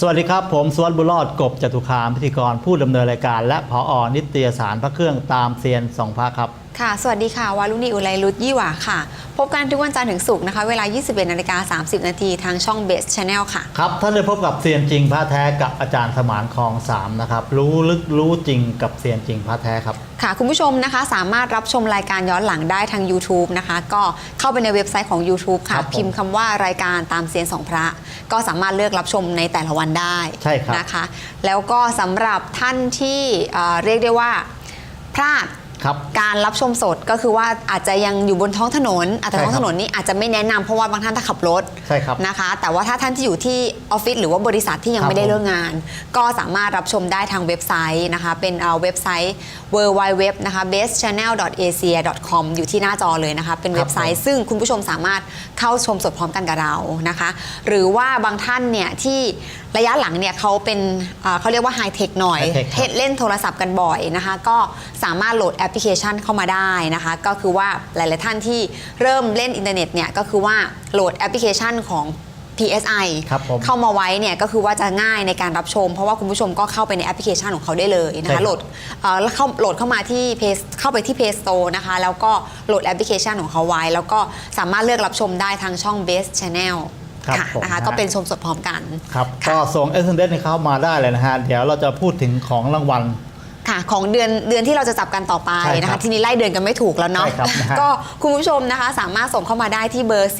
สวัสดีครับ ผมสวัสดิ์บุรอดกบจตุคามพิธีกรผู้ดำเนินรายการ และผออนิตยสารพระเครื่องตามเซียนสองพระครับ ค่ะ สวัสดีค่ะ วารุณีอุไรรุตยี่หว่าค่ะ พบกันทุกวันจันทร์ถึงศุกร์นะคะ เวลา 21นาฬิกา30 นาทีทางช่อง Best Channel ค่ะ ครับ ท่านได้พบกับเซียนจริงพระแท้กับอาจารย์สมานคลองสามนะครับ รู้ลึกรู้จริงกับเซียนจริงพระแท้ครับ ค่ะ คุณผู้ชมนะคะ สามารถรับชมรายการย้อนหลังได้ทาง YouTube นะคะ ก็เข้าไปในเว็บไซต์ของ YouTube ค่ะ ครับผมพิมพ์คำว่ารายการตามเซียนสองพระ ก็สามารถเลือกรับชมในแต่ละวันได้ใช่ครับ นะคะ แล้วก็สำหรับท่านที่เอ่อเรียกได้ว่า พลาด ครับการรับชมสดก็คือว่าอาจจะยังอยู่บนท้องถนนอาจจะใช่ท้องครับถนนนี้อาจจะไม่แนะนำเพราะว่าบางท่านถ้าขับรถใช่ครับนะคะ แต่ว่าถ้าท่านที่อยู่ที่ออฟฟิศหรือว่าบริษัทที่ยังครับ ไม่ได้ผมเลิกงาน ก็สามารถรับชมได้ทางเว็บไซต์นะคะ เป็นเอ่อเว็บไซต์ w w w นะคะ bestchannel.asia.com อยู่ที่หน้าจอเลยนะคะ เป็นเว็บไซต์ ซึ่งคุณผู้ชมสามารถเข้าชมสดพร้อมกันกับเรานะคะ หรือว่าบางท่านเนี่ยที่ระยะหลังเนี่ยเขาเป็นเอ่อเขาเรียกว่าไฮเทคหน่อย high tech ครับ เล่นโทรศัพท์กันบ่อยนะคะ ก็สามารถโหลดแอปพลิเคชันเข้ามาได้นะคะ ก็คือว่าหลาย ๆ ท่านที่เริ่มเล่นอินเทอร์เน็ตเนี่ยก็คือว่าโหลดแอปพลิเคชันของ PSI ครับผมเข้ามาไว้เนี่ยก็คือว่าจะง่ายในการรับชม เพราะว่าคุณผู้ชมก็เข้าไปในแอปพลิเคชันของเขาได้เลยนะใช่ครัคะบโหลดเอ่อแล้วเข้าโหลดเข้ามาที่ Play เข้าไปที่ Play Store นะคะ แล้วก็โหลดแอปพลิเคชันของเขาไว้ แล้วก็สามารถเลือกรับชมได้ทางช่อง Best Channel ครับค่ะผมนะคะฮะก็เป็นชมสดพร้อมกันครับค่ะก็ส่งเอสเอ็มเเข้ามาได้เลยนะฮะเดี๋ยวเราจะพูดถึงของรางวัล ค่ะของเดือนเดือนที่เราจะจับกันต่อไปใช่ครับนะคะทีนี้ไล่เดือนกันไม่ถูกแล้วเนาะใช่ครับนะฮะ ก็คุณผู้ชมนะคะสามารถส่งเข้ามาได้ที่เบอร์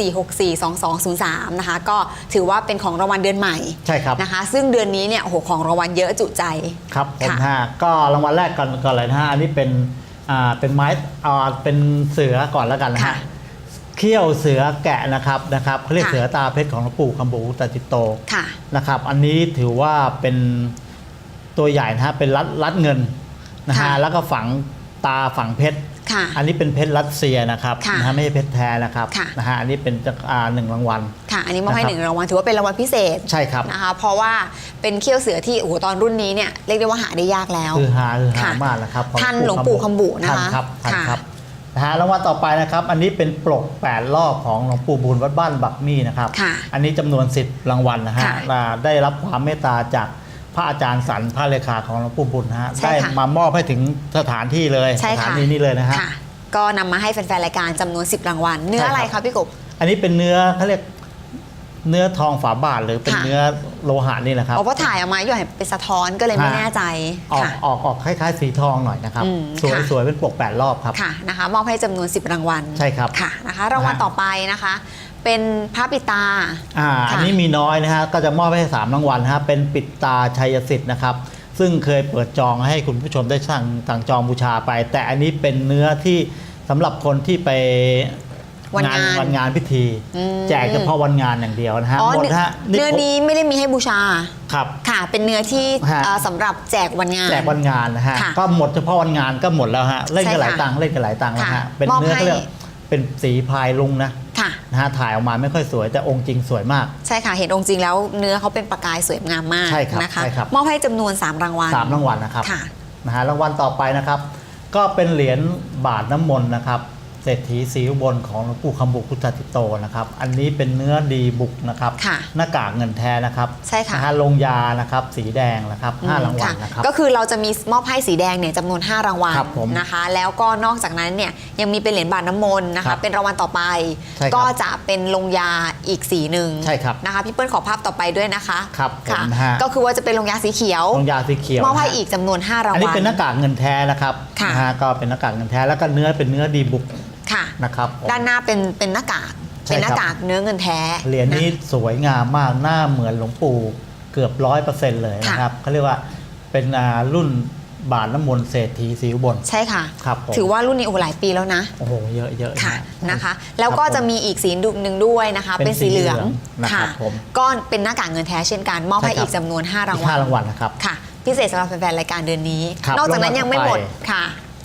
4642203 นะคะก็ถือว่าเป็นของรางวัลเดือนใหม่ใช่ครับนะคะ ซึ่งเดือนนี้เนี่ยโอ้โหของรางวัลเยอะจุใจ ครับผมค่ะฮะก็รางวัลแรกก่อนก่อนเลยนะฮะอันนี้เป็นอ่าเป็นไม้อ่าเป็นเสือก่อนแล้วกันนะค่ะฮะเขี้ยวเสือแกะนะครับนะครับเขาเรียกค่ะ เสือตาเพชรของหลวงปู่คำบูตาจิตโตค่ะ นะครับ อันนี้ถือว่าเป็น ตัวใหญ่นะฮะเป็นรัดรัดเงินนะฮะค่ะแล้วก็ฝังตาฝังเพชรค่ะอันนี้เป็นเพชรรัสเซียนะครับค่ะนะฮะไม่ใช่เพชรแท้นะครับค่ะ นะฮะอันนี้เป็นอ่าหนึ่งรางวัล ค่ะ อันนี้มอบให้นะครับ หนึ่งรางวัลถือว่าเป็นรางวัลพิเศษใช่ครับ นะคะ เพราะว่าเป็นเขี้ยวเสือที่โอ้โหตอนรุ่นนี้เนี่ยเรียกได้ว่าหาได้ยากแล้ว คือหาคือหาค่ะมากนะครับของท่านหลวงปู่คำบุนะคะท่านครับท่านค่ะ ครับนะฮะรางวัลต่อไปนะครับ อันนี้เป็นปลก8รอบของหลวงปู่บุญวัดบ้านบักมี่นะครับ ค่ะอันนี้จำนวน10รางวัลนะฮะค่ะ อ่าได้รับความเมตตาจาก พระอาจารย์สันพระเลขาของหลวงปู่บุญนะฮะใช่ได้ค่ะมามอบให้ถึงสถานที่เลยใช่สค่ะ ถานีนี้เลยนะฮะ ค่ะ ก็นำมาให้แฟนๆรายการจำนวน 10 รางวัล เนื้อใช่อะไรครับคะพี่กบ อันนี้เป็นเนื้อเขาเรียกเนื้อทองฝาบาทหรือเป็นค่ะ เนื้อโลหะนี่แหละครับเอาเพราะถ่ายออกมาอยู่เห็นเป็นสะท้อนก็เลยไม่ฮะ แน่ใจออกค่ะ ออกออกคล้ายๆสีทองหน่อยนะครับ อืมสวยค่ะ สวยเป็นปลกแปดรอบครับ ค่ะนะคะมอบให้จำนวน 10 รางวัลใช่ครับค่ะนะคะ รางวัลนะฮะ ต่อไปนะคะ เป็นพระปิตาอ่าค่ะอันนี้มีน้อยนะฮะก็จะมอบให้สามรางวัลนะฮะเป็นปิดตาชัยสิทธิ์นะครับซึ่งเคยเปิดจองให้คุณผู้ชมได้สั่งสั่งจองบูชาไป แต่อันนี้เป็นเนื้อที่สำหรับคนที่ไปวันงานวันงานพิธี อืม แจกเฉพาะวันงานอย่างเดียวนะฮะอ๋อหมดเนื้อฮะเนื้อนี้ไม่ได้มีให้บูชา ครับ ค่ะ เป็นเนื้อที่ฮะ เอ่อสำหรับแจกวันงาน แจกวันงานนะฮะค่ะก็หมดเฉพาะวันงานก็หมดแล้วฮะเล่นกันใช่หลายค่ะตังค์เล่นกันหลายตังค์นะค่ะฮะเป็นมอบเนื้อให้ เขาเรียกเป็นสีพายลุงนะ ค่ะนะฮะถ่ายออกมาไม่ค่อยสวยแต่องค์จริงสวยมาก ใช่ค่ะ เห็นองค์จริงแล้วเนื้อเขาเป็นประกายสวยงามมากใช่ครับนะคะใช่ครับ มอบให้จำนวน 3 รางวัลสามรางวัลนะครับค่ะ นะฮะรางวัลต่อไปนะครับ ก็เป็นเหรียญบาทน้ำมนต์นะครับ เศรษฐีสีอุบลของหลวงปู่คำบุพุทธติโตนะครับ อันนี้เป็นเนื้อดีบุกนะครับ ค่ะหน้ากากเงินแท้นะครับใช่ค่ะ นฮลงยานะครับ สีแดงนะครับห้ารางวัลนะครับ ก็คือเราจะมีมอบให้สีแดงเนี่ยจำนวน 5 รางวัลครับผมนะคะ แล้วก็นอกจากนั้นเนี่ยยังมีเป็นเหรียญบาทน้ำมนต์นะครัคะบเป็นรางวัลต่อไป ใช่ครับก็จะเป็นลงยาอีกสีหนึ่งใช่ครับนะคะพี่เปิ้ลขอภาพต่อไปด้วยนะคะครับผมค่ะนะฮะ ก็คือว่าจะเป็นลงยาสีเขียวลงยาสีเขียวมอบให้นะฮะอีกจำนวน 5 รางอันวันี้ลเป็นหน้ากากเงินแท้นะครับค่ะ นะฮะก็เป็นหน้ากากเงินแท้แล้วก็เนื้อเป็นเนื้อดีบุกค่ะ นะครับผมด้านหน้าเป็นเป็นหน้ากากใช่เป็นหน้าครับ กากเนื้อเงินแท้เหรียญนี้ะ สวยงามมากหน้าเหมือนหลวงปู่เกือบร้อยเปอร์เซ็นต์เลยนะครับเขาเรียกว่าเป็นอ่ารุ่นบาทน้ำมนต์เศรษฐีสีอุบล ใช่ค่ะ ครับผม ถือว่ารุ่นนี้โอ้หลายปีแล้วนะ โอ้โหเยอะเยอะค่ะนนะคะ แล้วก็ครับจะมีอีกสีหนึ่งด้วยนะคะ เป็นเป็นสีเหลืองสีเหลืองนะครับค่ะผมก็เป็นหน้ากากเงินแท้เช่นกัน มอบให้ใช่ครับอีกจำนวน 5 รางอีกวัลห้ารางวัลนะครับ ค่ะ พิเศษสำหรับแฟนๆรายการเดือนนี้ ครับนอกจากนั้นยังไม่หมดรางวัลต่อไป ค่ะ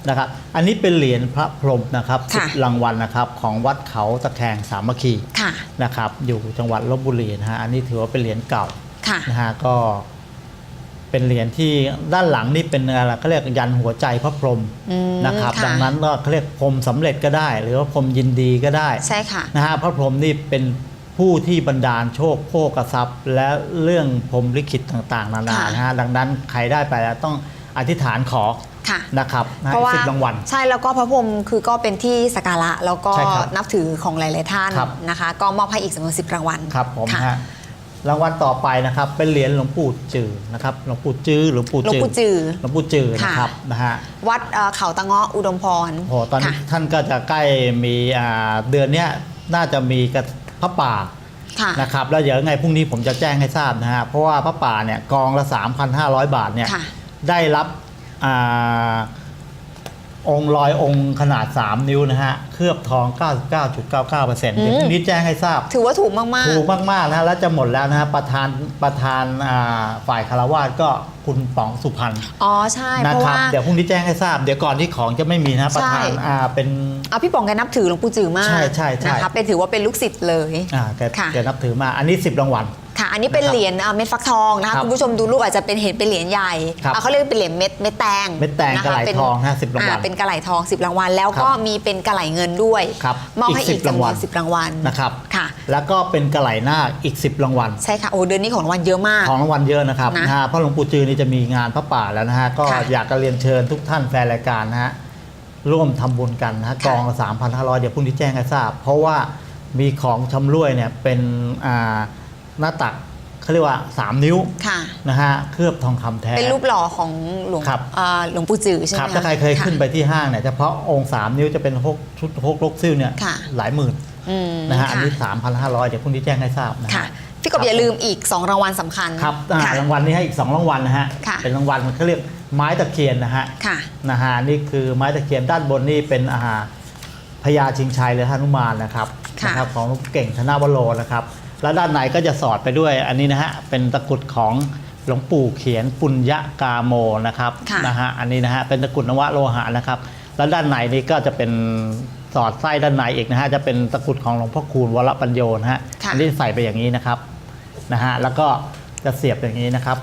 นะครับ อันนี้เป็นเหรียญพระพรหมนะครับสิบค่ะ รางวัลนะครับของวัดเขาตะแคงสามัคคีค่ะ นะครับอยู่จังหวัดลบบุรีนะฮะอันนี้ถือว่าเป็นเหรียญเก่าค่ะ นะฮะก็ เป็นเหรียญที่ด้านหลังนี่เป็นอะไรเขาเรียกยันหัวใจพระพรหมอืมนะครับค่ะดังนั้นก็เขาเรียกพรหมสำเร็จก็ได้ หรือว่าพรหมยินดีก็ได้ ใช่ค่ะ นะฮะพระพรหมนี่เป็นผู้ที่บันดาลโชคโภกทรัพย์ และเรื่องพรหมลิขิตต่างๆ นานาค่ะ นะฮะดังนั้นใครได้ไปแล้วต้องอธิษฐานขอค่ะนะครับนะเพราะว่าสิบรางวัล ใช่แล้วก็พระพรหมคือก็เป็นที่สักการะแล้วก็ใช่ครับนับถือของหลาย ๆ ท่านครับ นะคะ ก็มอบให้อีกจำนวนสิบรางวัลครับผมค่ะ ฮะรางวัลต่อไปนะครับ เป็นเหรียญหลวงปู่จือนะครับหลวงปู่จือหลวงปู่หลวงปู่จือหลวงปู่จือค่ะนะครับนะฮะวัดเอ่อเขาตะเงาะอุดมพรโอ้โหตอนนี้ค่ะ ท่านก็จะใกล้มีอ่าเดือนเนี้ยน่าจะมีกระพระป่า ค่ะ นะครับแล้วเดี๋ยวไงพรุ่งนี้ผมจะแจ้งให้ทราบนะฮะเพราะว่าพระป่าเนี่ยกองละ 3,500 บาทเนี่ยค่ะได้รับ อาองค์ลอยองค์ขนาด 3 นิ้วนะฮะ เคลือบทอง 99.99%เดี๋ยวพรุ่งนี้แจ้งให้ทราบ ถือว่าถูกมากถูกมาก ๆ นะฮะ แล้วจะหมดแล้วนะฮะ ประธานประธานอ่าฝ่ายคารวาสก็คุณป๋องสุพรรณๆอ๋อ ใช่นะเพราะครับว่าเดี๋ยวพรุ่งนี้แจ้งให้ทราบ เดี๋ยวก่อนที่ของจะไม่มีนะประธานใช่อ่าเป็นเอาพี่ป๋องแกนับถือหลวงปู่จือมาก ใช่ใช่ใช่นะคะเป็นถือว่าเป็นลูกศิษย์เลยอ่าแกค่ะแกนับถือมาอันนี้ 10รางวัล ค่ะ อันนี้เป็นนะครับเหรียญอ่าเม็ดฟักทองนะคะครับคุณผู้ชมดูรูปอาจจะเป็นเห็นเป็นเหรียญใหญ่ครับอ่าเขาเรียกเป็นเหรียญเม็ดเม็ดแตงเม็ดแตงนคกะไหลเป็นทองนะ10รางวัลเป็นกระไหลทอง10รางวัลแล้วก็ครับมีเป็นกระไหลเงินด้วยครับมอบอีกให้อีก10จำนวนรางวัล10รางวัลนะครับค่ะ แล้วก็เป็นกระไหลนาคอีก 10รางวัลใช่ค่ะโอ้เดือนนี้ของรางวัลเยอะมากของรางวัลเยอะนะครับนะนะฮะเพราะหลวงปู่จือนี่จะมีงานพระป่าแล้วนะฮะก็ค่ะอยากจะเรียนเชิญทุกท่านแฟนรายการนะฮะร่วมทำบุญกันนะฮะค่ะกองละ3,500 เดี๋ยวพรุ่งนี้แจ้งให้ทราบ เพราะว่ามีของชำร่วยเนี่ยเป็นอ่า หน้าตักเขาเรียกว่า 3 นิ้วค่ะ นะฮะเคลือบทองคำแท้ เป็นรูปหล่อของหลวงครับ อ่าหลวงปู่จือใช่ไหมครับะถ้าใครเคยขึ้นไปที่ห้างเนี่ยเฉพาะองค์3นิ้วจะเป็นฮกชุดฮกลกซิ่วเนี่ยค่ะ หลายหมื่นอืมนะฮะอันค่ะนี้ 3,500 เดี๋ยวพรุ่งนี้แจ้งให้ทราบนะฮะ ค่ะ พี่กบอย่าลืมอีก 2 รางวัลสำคัญครับอ่าค่ะ รางวัลนี้ให้อีก 2 รางวัลนะฮะค่ะ เป็นรางวัลเขาเรียกไม้ตะเคียนนะฮะ ค่ะ นะฮะนี่คือไม้ตะเคียนด้านบนนี่เป็นอาหารพญาชิงชัยหรือฮนุมานนะครับค่ะ นะครับของหลวงปู่เก่งธนวโรนะครับ แล้วด้านในก็จะสอดไปด้วยอันนี้นะฮะเป็นตะกรุดของหลวงปู่เขียนปุญญกาโมนะครับค่ะนะฮะอันนี้นะฮะเป็นตะกรุดนวโลหะนะครับ แล้วด้านในนี่ก็จะเป็นสอดไส้ด้านในอีกนะฮะจะเป็นตะกรุดของหลวงพ่อคูณวรปัญโยนะฮะค่ะ อันี้ใส่ไปอย่างนี้นะครับนะฮะแล้วก็จะเสียบอย่างนี้นะครับ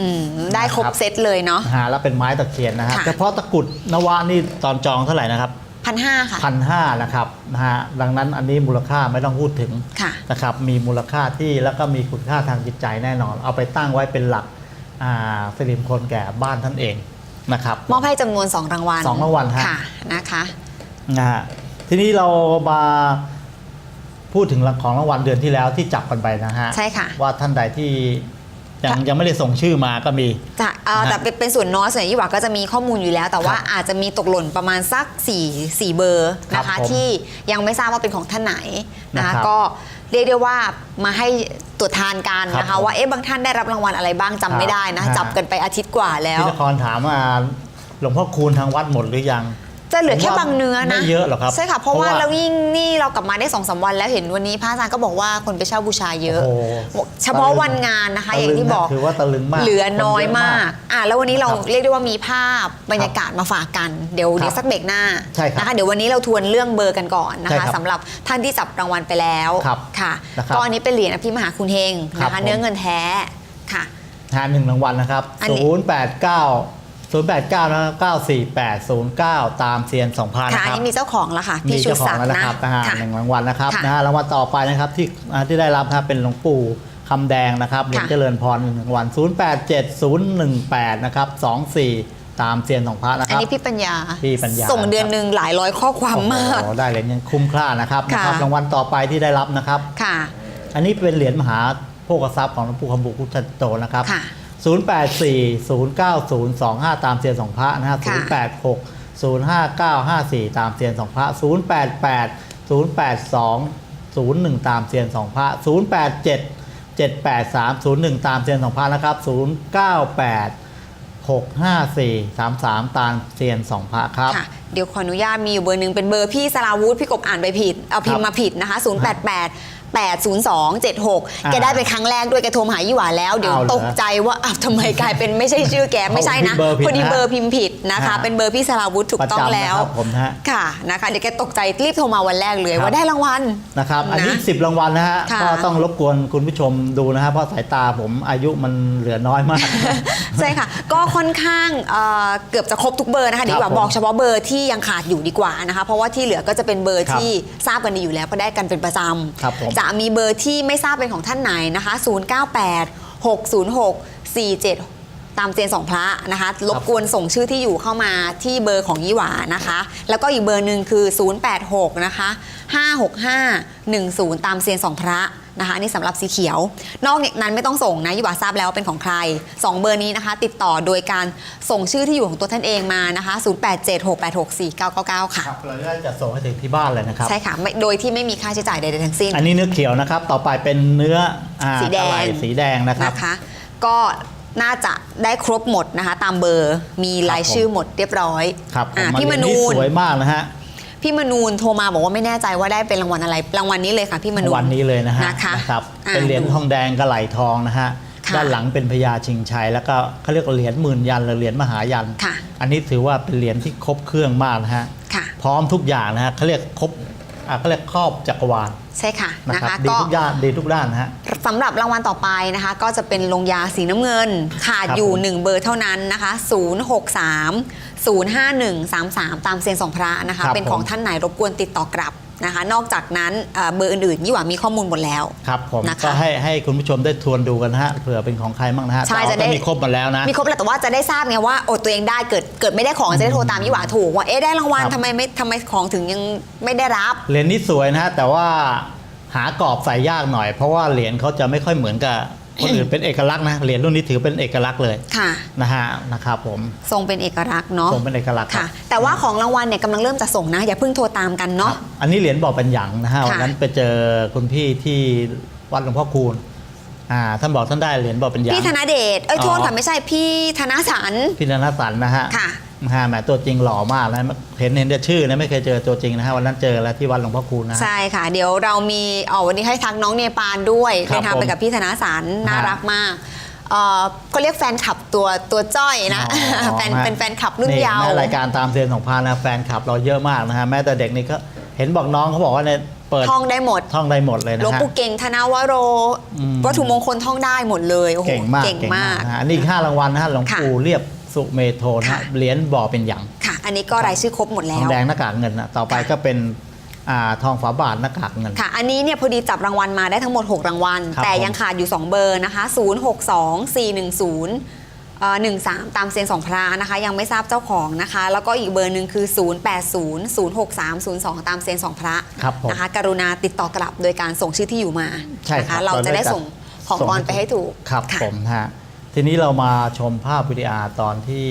อืมได้ครบนะครับ เซตเลยเนาะ นะฮะแล้วเป็นไม้ตะเคียนนะฮะค่ะ เฉพาะตะกรุดนวะนี่ตอนจองเท่าไหร่นะครับ พันห้าค่ะ พันห้านะครับนะฮะดังนั้นอันนี้มูลค่าไม่ต้องพูดถึงค่ะ นะครับมีมูลค่าที่แล้วก็มีคุณค่าทางจิตใจแน่นอน เอาไปตั้งไว้เป็นหลักอ่าสิริมงคลแก่บ้านท่านเองนะครับ มอบให้จำนวน 2 รางวัลสองรางวัลฮะ ค่ะนะคะ นะฮะทีนี้เรามาพูดถึงของรางวัลเดือนที่แล้วที่จับกันไปนะฮะใช่ค่ะว่าท่านใดที่ ยังค่ะยังไม่ได้ส่งชื่อมาก็มี จะเอ่อนะฮะแต่เป็นเป็นส่วนน้อยส่วนใหญ่ยี่หว่าก็จะมีข้อมูลอยู่แล้ว แต่ว่าครับอาจจะมีตกหล่นประมาณสัก4 4เบอร์นะครัคะบผมที่ยังไม่ทราบว่าเป็นของท่านไหนนะนะครัคะบก็เรียกได้ว่ามาให้ตรวจทานกันนะครัคะบผมว่าเอ๊ะบางท่านได้รับรางวัลอะไรบ้างจำไม่ได้นะ ครับ จับกันไปอาทิตย์กว่าแล้ว ที่นครถามว่าหลวงพ่อคูณทางวัดหมดหรือยัง จะเหลือแค่ผมว่าบางเนื้อนะไม่เยอะหรอกครับใช่ค่ะเพราะเพราะว่าว่าเรายิ่งนี่เรากลับมาได้สองสามวันแล้วเห็นวันนี้พระอาจารย์ก็บอกว่าคนไปเช่าบูชาเยอะโอ้โหเฉพาะวันงานนะคะ อย่างที่บอกถือว่าตะลึงมากเหลือน้อยคเะมากอะแล้ววันนี้เราครับเรียกได้ว่ามีภาพบรรยากาศมาฝากกันเดี๋ยวครับเดี๋ยวสักเบรกหน้าใช่ครับนะคะเดี๋ยววันนี้เราทวนเรื่องเบอร์กันก่อนนะใช่คะครับสำหรับท่านที่จับรางวัลไปแล้วครับค่ะนะครับก็อันนี้เป็นเหรียญอภิมหาคุณเฮงครับนะคะผมเนื้อเงินแท้ค่ะหาหนึ่งรางวัลนะครับอันนี้ 089 089นะครับ94809 ตามเซียน2,000ค่ะนะอันครับ นี้มีเจ้าของแล้วค่ะมีพี่ชูเจ้าของศักดิ์แล้วนะนะ ครับนะฮะค่ะหนึ่งรางวัลนะครับค่ะนะฮะรางวัลต่อไปนะครับที่อ่าที่ได้รับนะครับเป็นหลวงปู่คำแดงนะครับเหรียญค่ะเจริญพรหนึ่งรางวัล087018นะครับ24 ตามเซียนของพระนะคอันรับ นี้พี่ปัญญา พี่ปัญญาส่งเดือนหนึ่งหลายร้อยข้อความมาก โอ้โหได้เหรียญยังคุ้มค่านะครับค่ะ นะครับ รางวัลต่อไปที่ได้รับนะครับ ค่ะ อันนี้เป็นเหรียญมหาโภคทรัพย์ของหลวงปู่คำบุพุทธโตนะครับ ค่ะ 084 09025 ตามเซียนสองพระนะฮะค่ะ086 05954 ตามเซียนสองพระ088 082 01 ตามเซียนสองพระ087 783 01 ตามเซียนสองพระนะครับ098 654 33 ตามเซียนสองพระครับค่ะเดี๋ยวขออนุญาตมีอยู่เบอร์หนึ่งเป็นเบอร์พี่สราวุธพี่กบอ่านไปผิด เอาพิมครัพ์บมาผิดนะคะ 088 802 76อ่าแกได้เป็นครั้งแรกด้วยแกโทรมาหายี่หวาแล้ว เดี๋ยวเอาเหรอตกใจว่าอ้าวทำไมกลายเป็นไม่ใช่ชื่อแกไม่ใช่นะเอาผิดเบอร์ผิดพอดีนะเบอร์พิมพ์ผิดนะคะอ่าเป็นเบอร์พี่สราวุธถูกประต้องจำแล้นะวครับผมนะฮะค่ะนะคะเดี๋ยวแกตกใจรีบโทรมาวันแรกเลยครับว่าได้รางวัลนะครับอันนี้นะ10รางวัลนะฮะค่ะก็ต้องรบกวนคุณผู้ชมดูนะฮะเพราะสายตาผมอายุมันเหลือน้อยมากใช่ค่ะ ก็ค่อนข้างเอ่อเกือบจะครบทุกเบอร์นะคะดีกว่าผมบอกเฉพาะเบอร์ที่ยังขาดอยู่ดีกว่านะคะ เพราะว่าที่เหลือก็จะเป็นเบอร์ครับที่ทราบกันดีอยู่แล้วเพราะได้กันเป็นประจครับผมำจากจะมีเบอร์ที่ไม่ทราบเป็นของท่านไหนนะคะ 098 606 47ตามเซียนสองพระนะคะ รบกวนส่งชื่อที่อยู่เข้ามาที่เบอร์ของยี่หวานะคะ แล้วก็อีกเบอร์หนึ่งคือ 086 นะคะ 565 10 ตามเซียนสองพระ นะคะอันนี้สำหรับสีเขียว นอกจากนั้นไม่ต้องส่งนะยี่หวาทราบแล้วว่าเป็นของใคร 2 เบอร์นี้นะคะ ติดต่อโดยการส่งชื่อที่อยู่ของตัวท่านเองมานะคะ0876864999 ค่ะครับเราจะจัดส่งให้ถึงที่บ้านเลยนะครับใช่ค่ะไม่โดยที่ไม่มีค่าใช้จ่ายใดๆทั้งสิ้น อันนี้เนื้อเขียวนะครับต่อไปเป็นเนื้ออ่าสีแดงกะไหล่สีแดงนะครับนะคะก็น่าจะได้ครบหมดนะคะ ตามเบอร์มีรายครับผมชื่อหมดเรียบร้อยครับผอ่ามาพี่มเรียนูนี่นสวยมากนะฮะ พี่มนูนโทรมาบอกว่าไม่แน่ใจว่าได้เป็นรางวัลอะไรรางวัลนี้เลยค่ะพี่มนูน วันนี้เลยนะฮะนะคะนะครับอ่าเป็นเหรียญทองแดงกระไหลทองนะฮะค่ะด้านหลังเป็นพญาชิงชัยแล้วก็เขาเรียกว่าเหรียญหมื่นยันหรือเหรียญมหายัน ค่ะ อันนี้ถือว่าเป็นเหรียญที่ครบเครื่องมากนะฮะ ค่ะ พร้อมทุกอย่างนะฮะเขาเรียกครบ อ่าเขาเรียกครอบจักรวาลใช่ค่ะนะนะครับคะดีก็ทุกด้านดีทุกด้านนะฮะสำหรับรางวัลต่อไปนะคะ ก็จะเป็นลงยาสีน้ำเงิน ขาดครับอยู่ผม1เบอร์เท่านั้นนะคะ 063 05133 ตามเซียนสองพระนะคะครับเป็นของผมท่านไหนรบกวนติดต่อกลับ นะคะ นอกจากนั้นเอ่อเบอร์อื่นๆยี่หว่ามีข้อมูลหมดแล้ว ครับผมนะคะก็ให้ให้คุณผู้ชมได้ทวนดูกันนะฮะเผื่อเป็นของใครบ้างนะฮะใช่แต่จะได้ก็มีครบหมดแล้วนะมีครบแล้วแต่ว่าจะได้ทราบไงว่าโอ้ตัวเองได้เกิดเกิดไม่ได้ของจะได้โทรตามยี่หว่าถูกว่าเอ๊ะได้รางวัลครับทำไมไม่ทำไมของถึงยังไม่ได้รับเหรียญนี้สวยนะฮะแต่ว่าหากรอบใส่ยากหน่อย เพราะว่าเหรียญเขาจะไม่ค่อยเหมือนกับ คนอื่นเป็นเอกลักษณ์นะเหรียญรุ่นนี้ถือเป็นเอกลักษณ์เลยค่ะ นะฮะนะครับผมทรงเป็นเอกลักษณ์เนาะทรงเป็นเอกลักษณ์คค่ะรับแต่ว่าของรางวัลเนี่ยกำลังเริ่มจะส่งนะ อย่าเพิ่งโทรตามกันเนาะครับอันนี้เหรียญบอกเป็นหยังนะฮะค่ะวันนั้นไปเจอคุณพี่ที่วัดหลวงพ่อคูณอ่าท่านบอกท่านได้เหรียญบอกเป็นหยังพี่ธนเดชเอ้ยอ๋อโทษค่ะไม่ใช่พี่ธนสันพี่ธนสันนะฮะค่ะนะ ฮะแหมตัวจริงหล่อมากนะเห็นเห็นแต่ชื่อนะไม่เคยเจอตัวจริงนะฮะวันนั้นเจอแล้วที่วัดหลวงพ่อคูณนะฮะใช่ค่ะ เดี๋ยวเรามีอ๋อวันนี้ให้ทักน้องเนปาลด้วยครับเดินทางไปผมกับพี่ธนสันน่าฮะรักมากเอ่อก็เรียกแฟนคลับตัวตัวจ้อยนะอ๋อแฟนฮะ เป็นแฟนคลับรุ่นยาว แม่รายการตามเซียนของพานะแฟนคลับเราเยอะมากนะฮะแม้แต่เด็กนี่ก็เห็นบอกน้องเขาบอกว่าเนี่ยเปิดท่องได้หมดท่องได้หมดเลยหลนะวงฮะ ปู่เก่งธนวโร อืม วัตถุมงคลท่องได้หมดเลยโอ้โหเก่งมากเก่งมากนะฮะอันนี้อีกห้ารางวัลนะฮะหลวงค่ะปู่เรียบ สุเมโทนะฮะค่ะ เหรียญบ่อเป็นหยังค่ะ อันนี้ก็รายชื่อครบหมดทแล้องว แดงหน้ากากเงินนะต่อไปค่ะก็เป็นอ่าทองฝาบาทหน้ากากเงิน ค่ะ อันนี้เนี่ยพอดีจับรางวัลมาได้ทั้งหมด 6 รางวัล ครับแต่ผม ยังขาดอยู่ 2 เบอร์นะคะ 0 6 2 4 1 0เอ่อ13 ตามเซียนสองพระนะคะ ยังไม่ทราบเจ้าของนะคะ แล้วก็อีกเบอร์หนึ่งคือ 0 8 0 0 6 3 0 2 ตามเซียนสองพระครับผม นะคะ กรุณาติดต่อกลับโดยการส่งชื่อที่อยู่มาใช่นะครัคะ บเราจะได้เราได้ส่งของส่งออนให้ไปให้ถูกครับะผมฮะ ทีนี้เรามาชมภาพวิดีอาร์ตอนที่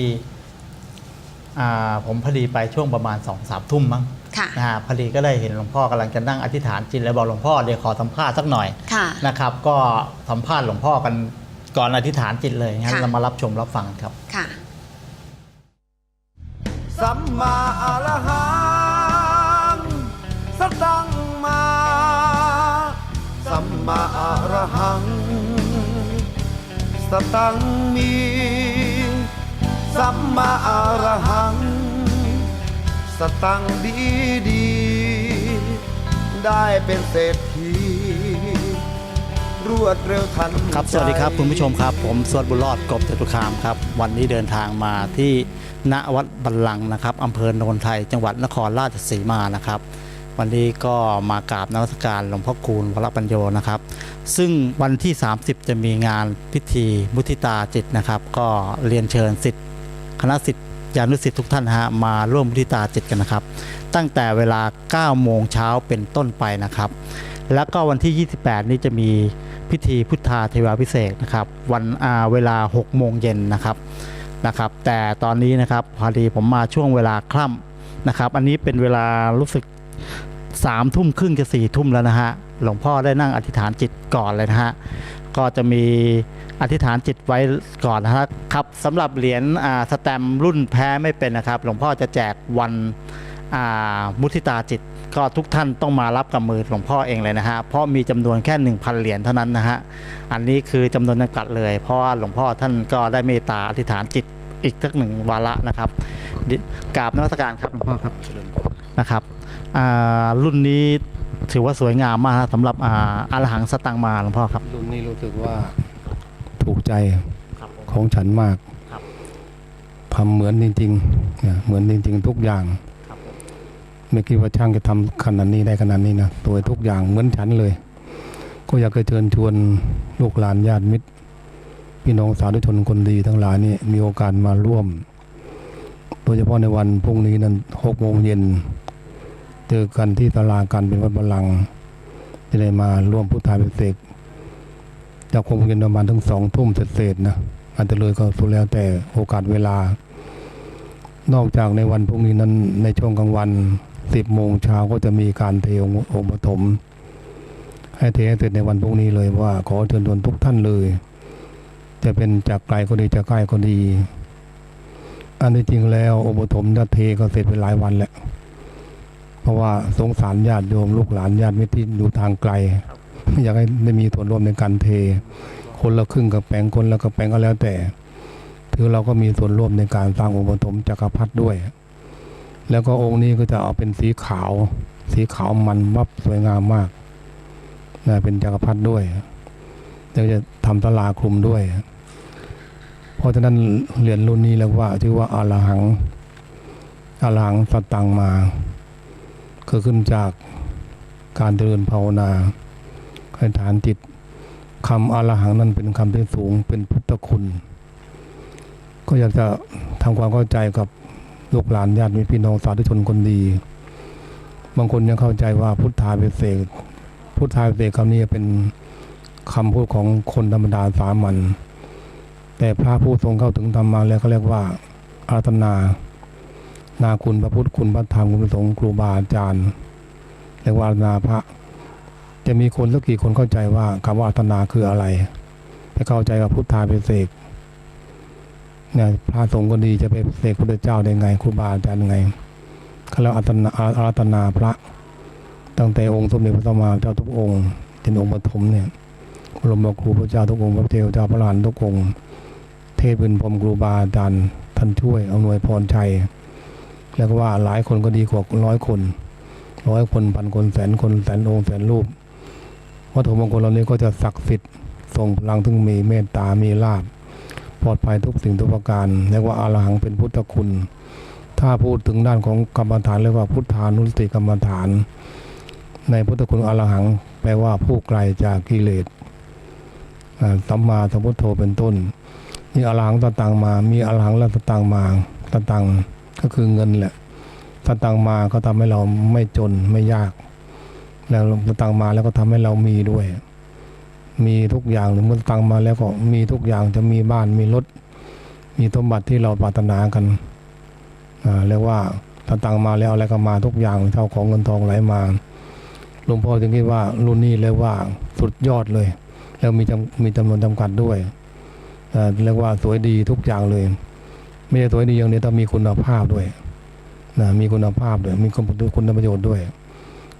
อ่าผมพอดีไปช่วงประมาณ2องสามทุ่มมั้งค่ะนะฮะพอดีก็ได้เห็นหลวงพ่อกำลังจะนั่งอธิษฐานจิตแล้วบอกหลวงพ่อเดี๋ยวขอสัมภาษณ์สักหน่อยค่ะนะครับ ก็สัมภาษณ์หลวงพ่อกันก่อนอธิษฐานจิตเลยงั้นค่ะเรามารับชมรับฟังครับค่ะสัมมาอรหังสัตตังมา สัมมาอรหัง สตังมีสัมมาอรหัง สตังดีดี ได้เป็นเศรษฐีรวดเร็วทันครับใจสวัสดีครับคุณผู้ชมครับ ผมสวดบุญรอดกบจตุคามครับ วันนี้เดินทางมาที่ณวัดบัลลังก์นะครับอำเภอโนนไทย จังหวัดนครราชสีมานะครับ วันนี้ก็มากราบนมัสการหลวงพ่อคูณวรปัญโยนะครับ ซึ่งวันที่ 30 จะมีงานพิธีมุทิตาจิตนะครับ ก็เรียนเชิญสิทธิ์คณะสิทธิยานุสิทธิ์ทุกท่านฮะมาร่วมมุทิตาจิตกันนะครับ ตั้งแต่เวลา 9 โมงเช้าเป็นต้นไปนะครับ แล้วก็วันที่ 28 นี้จะมีพิธีพุทธาเทวาพิเศษนะครับ วันอาเวลา 6 โมงเย็นนะครับนะครับ แต่ตอนนี้นะครับพอดีผมมาช่วงเวลาคล่ำนะครับ อันนี้เป็นเวลารู้สึก สามทุ่มครึ่งจะสี่ทุ่มแล้วนะฮะ หลวงพ่อได้นั่งอธิษฐานจิตก่อนเลยนะฮะ ก็จะมีอธิษฐานจิตไว้ก่อนนะครับครับสำหรับเหรียญอ่าสแตมป์รุ่นแพ้ไม่เป็นนะครับ หลวงพ่อจะแจกวันอ่ามุทิตาจิต ก็ทุกท่านต้องมารับกับมือหลวงพ่อเองเลยนะฮะ เพราะมีจำนวนแค่ 1,000 เหรียญเท่านั้นนะฮะ อันนี้คือจำนวนจำกัดเลย เพราะว่าหลวงพ่อท่านก็ได้เมตตาอธิษฐานจิตอีกสักหนึ่งวาระนะครับดิกราบนมัสการครับหลวงพ่อครับนะครับอ่า รุ่นนี้ถือว่าสวยงามมากนะสำหรับอ่าอรหังสตังมาหลวงพ่อครับ รุ่นนี้รู้สึกว่าถูกใจครับของฉันมากครับทำเหมือนจริงๆเนี่ยเหมือนจริง ๆ ทุกอย่างไม่คิดว่าช่างจะทำขนาดนี้ได้ขนาดนี้นะตัวทุกอย่างเหมือนฉันเลย ก็อยากจะเชิญชวนลูกหลานญาติมิตร พี่น้องสาธุชนคนดีทั้งหลายนี่มีโอกาสมาร่วม โดยเฉพาะในวันพรุ่งนี้นั้นหกโมงเย็น เจอกันที่ตลาการเป็นวัดบาลังจะได้มาร่วมพุทธาพิเศษจากหกโมงเย็นประมาณถึงสองทุ่มเศษนะอาจจะเลยก็สุดแล้วแต่โอกาสเวลา นอกจากในวันพรุ่งนี้นั้นในช่วงกลางวันสิบโมงเช้าก็จะมีการเทองค์องค์ปฐมให้เทให้เสร็จในวันพรุ่งนี้เลยว่า ขอเชิญชวนทุกท่านเลย จะเป็นจากไกลก็ดีจากใกล้ก็ดี อันที่จริงแล้วองค์ปฐมจะเทก็เสร็จไปหลายวันแหละ เพราะว่าสงสารญาติโยมลูกหลานญาติมิตรที่อยู่ทางไกล อยากให้ได้มีส่วนร่วมในการเท คนละครึ่งกับแปลงคนละกับแปลงก็แล้วแต่ ถือเราก็มีส่วนร่วมในการสร้างองค์ปฐมจักรพรรดิด้วย แล้วก็องค์นี้ก็จะเอาเป็นสีขาว สีขาวมันวับสวยงามมากนะเป็นจักรพรรดิด้วยแล้วจะทำตลาคลุมด้วย เพราะฉะนั้นเหรียญรุ่นนี้เรียกว่าชื่อว่าอาลหังอาลหังสตังมา คือขึ้นจากการเจริญภาวนาให้ฐานจิตคำอาหังนั้นเป็นคำที่สูงเป็นพุทธคุณ ก็อยากจะทำความเข้าใจกับลูกหลานญาติมิตรพี่น้องสาธุชนคนดี บางคนยังเข้าใจว่าพุทธาเิเศษกพุทธาเิเศษกคำนี้เป็นคำพูดของคนธรรมดาสามัญแต่พระผู้ทรงเข้าถึงธรรมมาแล้วก็เรียกว่าอาตนา นาคุณพระพุทธคุณพระธรรมคุณพระสงฆ์ครูบาอาจารย์เรียกว่าอารัตนาพระ จะมีคนสักกี่คนเข้าใจว่าคำว่าอารัตนาคืออะไรไปเข้าใจกับพุทธาเิเศษกเนี่ยพระสงฆ์ก็ดีจะไปเสกพระเจ้าได้ไงครูบาอาจารย์ไงเขาเรียกอารัตนาอารัตนาพระ ตั้งแต่องค์สมเด็จพระสัมมาเจ้าทุกองค์จนองค์ปฐมเนี่ยบรมครูพระเจ้าทุกองค์พระเทวเจ้าพระหลานทุกองค์ เทพเป็นพรมครูบาอาจารย์ท่านช่วยอำนวยพรชัย แล้วก็ว่าหลายคนก็ดีกว่าร้อยคนร้อยคนพันคนแสนคนแสนองค์แสนรูปวัตถุมงคลเหล่านี้ก็จะศักดิ์สิทธิ์ทรงพลังถึงมีเมตตามีลาภปลอดภัยทุกสิ่งทุกประการเรียกว่าอาลหังเป็นพุทธคุณ ถ้าพูดถึงด้านของกรรมฐานเรียกว่าพุทธานุสติกรรมฐาน ในพุทธคุณอาลหัง แปลว่าผู้ไกลจากกิเลสสัมมาสัมพุทโธเป็นต้น มีอรหังตะตังมา มีอรหังและตะตังมาตะตัง ก็คือเงินแหละตะตังมาก็ทำให้เราไม่จนไม่ยาก แล้วตะตังมาแล้วก็ทำให้เรามีด้วย มีทุกอย่างหรือเมื่อตังมาแล้วก็มีทุกอย่างจะมีบ้านมีรถ มีสมบัติที่เราปรารถนากันอ่าเรียกว่าตะตังมาแล้วอะไรก็มาทุกอย่างเท่าของเงินทองไหลมาหลวงพ่อจึงคิดว่ารุ่นนี้เรียกว่าสุดยอดเลย แล้วมีจำมีจำนวนจำกัดด้วยเรียกว่าสวยดีทุกอย่างเลย ไม่ใช่สวยดีอย่างเดียวต้องมีคุณภาพด้วยนะมีคุณภาพด้วยมีคุณประโยชน์ด้วย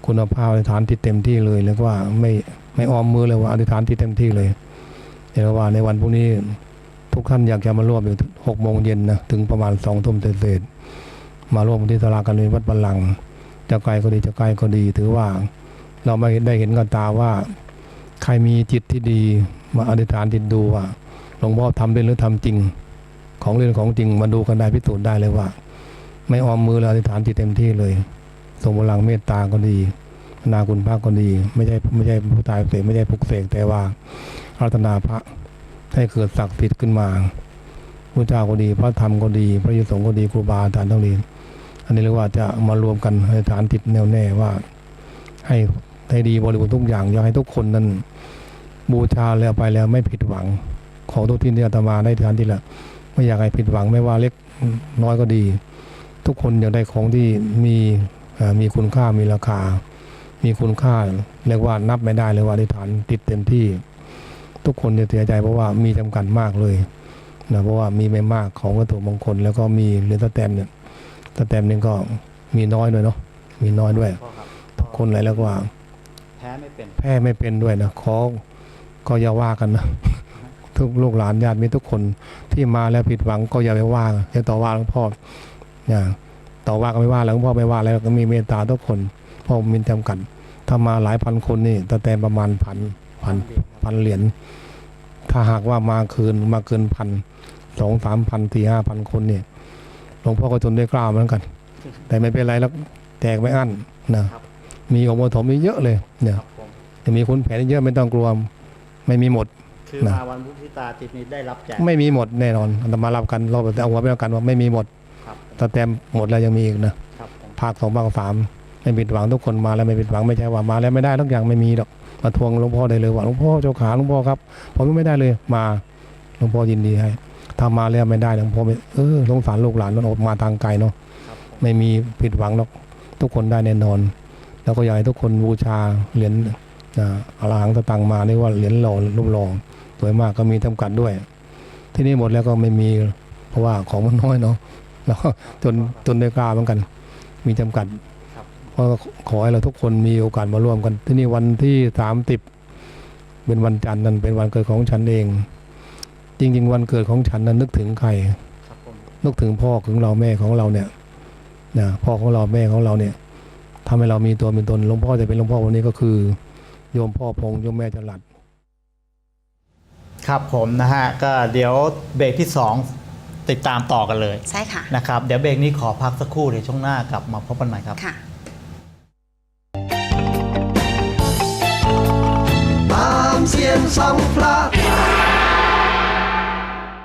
คุณภาพอธิษฐานที่เต็มที่เลยเรียกว่าไม่ไม่ออมมือเลยว่าอธิษฐานที่เต็มที่เลยเรียกว่าในวันพรุ่งนี้ทุกท่านอยากจะมาร่วมอยู่หกโมงเย็นนะถึงประมาณสองทุ่มเศษมาร่วมที่ตลาดการเรียนวัดบัลลังก์จะไกลก็ดีจะใกลก็ดี ถือว่าเราไม่ได้เห็นกับตาว่า ใครมีจิตที่ดีมาอธิษฐานจิตดูว่าหลวงพ่อทำเล่นหรือทำจริง ของเล่นของจริงมาดูกันได้พิสูจน์ได้เลยว่า ไม่ออมมือแล้วอธิษฐานจิตเต็มที่เลยทรงพลังเมตตาก็ดีนาคุณพระก็ดี ไม่ใช่ไม่ใช่ผู้ตายเสกไม่ใช่พุกเสกแต่ว่าอารัตนาพระให้เกิดศักดิ์สิทธิ์ขึ้นมาพระเจ้าก็ดี พระธรรมก็ดี พระยุสงก็ดีครูบาอาจารย์ทั้งนี้อันนี้เรียกว่าจะมารวมกันให้ฐานจิตแน่วแน่ว่า ให้ให้ดีบริบูรณ์ทุกอย่างอยากให้ทุกคนนั้นบูชาแล้วไปแล้วไม่ผิดหวัง ของทุกที่ที่อาตมาได้ทานที่ละ ไม่อยากให้ผิดหวังไม่ว่าเล็กน้อยก็ดี ทุกคนอยากได้ของที่มีเอ่อมีคุณค่ามีราคา มีคุณค่าเรียกว่านับไม่ได้เลยว่าอธิษฐานติดเต็มที่ ทุกคนจะเสียใจเพราะว่ามีจำกัดมากเลยนะเพราะว่ามีไม่มากของวัตถุมงคล แล้วก็มีเหรียญสแตมป์เนี่ยสแตมป์นี่ก็มีน้อยด้วยเนาะมีน้อยด้วยพ่อครับทุกคนหลายแล้วกว่าแพ้ไม่เป็นแพ้ไม่เป็นด้วยนะขอก็อย่าว่ากันนะ ทุกลูกหลานญาติมีทุกคนที่มาแล้วผิดหวังก็อย่าไปว่าอย่าต่อว่าหลวงพ่ออย่าต่อว่าก็ไม่ว่าหลวงพ่อไม่ว่าแล้วก็มีเมตตาทุกคนเพราะมีจำกัดถ้ามาหลายพันคนนี่แต่แต่ประมาณพันพันพันเหรียญถ้าหากว่ามาคืนมาเกินพันสองสามพันสี่ห้าพันคนเนี่ยหลวงพ่อก็ทนด้วยกล้าวเหมือนกัน แต่ไม่เป็นไรแล้วแจกไม่อั้นนะครับมีองค์ปฐมมีเยอะเลยเนี่ยครับผมจะมีคุณแผนเยอะไม่ต้องกลัวไม่มีหมด คือนะมาวันพุธที่ตาติดนี้ได้รับแจกไม่มีหมดแน่นอนอันตมารับกันเราแต่เอาหัวไปเอากันว่าไม่มีหมดครับแต่แต้มหมดแล้วยังมีอีกนะครับผมภาคสองภาคสามไม่ผิดหวังทุกคนมาแล้วไม่ผิดหวังไม่ใช่ว่ามาแล้วไม่ได้ทุกอย่างไม่มีหรอกมาทวงหลวงพ่อได้เลยว่าหลวงพ่อเจ้าขาหลวงพ่อครับผมยังไม่ได้เลยมาหลวงพ่อยินดีให้ถ้ามาแล้วไม่ได้หลวงพ่อไม่เออสงสารลูกหลานมันออกมาทางไกลเนาะครับผมไม่มีผิดหวังหรอกทุกคนได้แน่นอน แล้วก็อยากให้ทุกคนบูชาเหรียญนะอรหังตะตังมาเรียกว่าเหรียญหล่อรูปหล่อ สวยมากก็มีจำกัดด้วย ที่นี่หมดแล้วก็ไม่มีเพราะว่าของมันน้อยเนาะแล้วก็จนจนได้กล้าเหมือนกัน มีจำกัดครับเพราะขอให้เราทุกคนมีโอกาสมาร่วมกัน ที่นี่วันที่สามสิบเป็นวันจันทร์นั่นเป็นวันเกิดของฉันเอง จริง ๆ วันเกิดของฉันนั้นนึกถึงใครครับผมนึกถึงพ่อของเราแม่ของเราเนี่ยนะพ่อของเราแม่ของเราเนี่ยทำให้เรามีตัวมีตนหลวงพ่อจะเป็นหลวงพ่อวันนี้ก็คือ โยมพ่อพงษ์โยมแม่จรัด ครับผมนะฮะก็เดี๋ยวเบรกที่ 2 ติดตามต่อกันเลยใช่ค่ะนะครับเดี๋ยวเบรกนี้ขอพักสักครู่เดี๋ยวช่วงหน้ากลับมาพบกันใหม่ครับค่ะตามเสียงสังพระ